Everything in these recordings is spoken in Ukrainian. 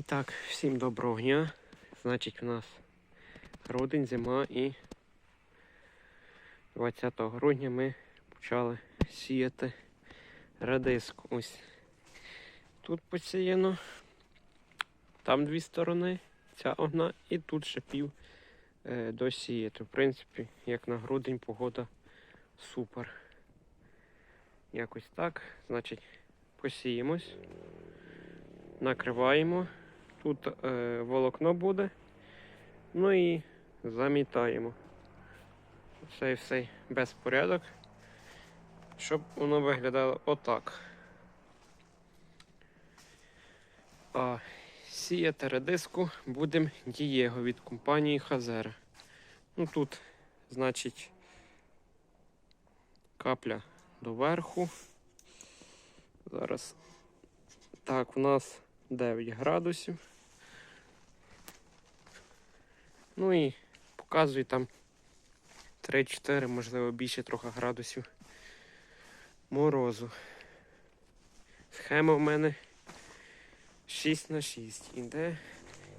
І так, всім доброго дня. Значить, у нас грудень, зима і 20 грудня ми почали сіяти радиску. Ось тут посіяно, там дві сторони, ця одна і тут ще пів е, досіяти. В принципі, як на грудень погода супер. Якось так. Значить, посіємось, накриваємо. Тут е, волокно буде. Ну і замітаємо. Цей все безпорядок. Щоб воно виглядало отак. А сіяти редиску будемо Дієго від компанії Хазера. Ну тут, значить, капля доверху. Зараз так, у нас 9 градусів. Ну і показую там 3-4, можливо, більше трохи градусів морозу. Схема в мене 6 на 6 іде.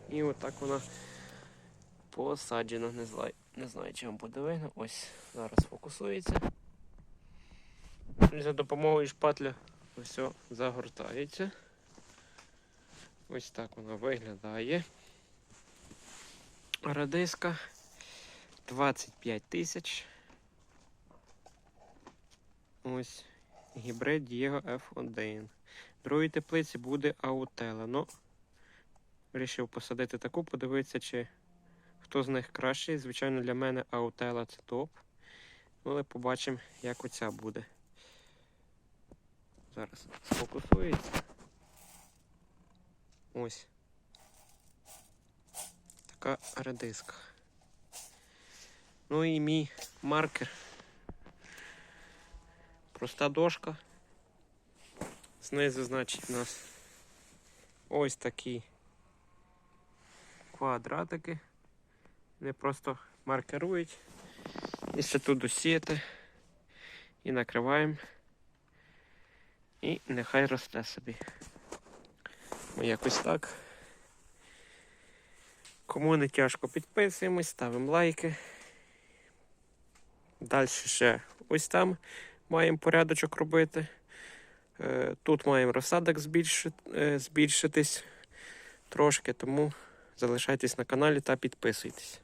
І отак вона посаджена. Не знаю, не знаю, чи вам буде видно. Ось зараз фокусується. За допомогою шпатля все загортається. Ось так вона виглядає. Радиска 25 тисяч. Ось гібрид Diego F1. Другій теплиці буде аутела. Ну, вирішив посадити таку, подивитися, чи хто з них кращий. Звичайно, для мене аутела це топ. Ну, Але побачимо, як оця буде. Зараз сфокусується. Ось. Така редиска. Ну і мій маркер. Проста дошка. Знизу, значить, у нас ось такі квадратики. Вони просто маркерують. І ще тут досіяти. І накриваємо. І нехай росте собі. Якось так. Кому не тяжко підписуємось, ставимо лайки. Далі ще ось там маємо порядочок робити. Е, Тут маємо розсадок е, збільшитись трошки, тому залишайтесь на каналі та підписуйтесь.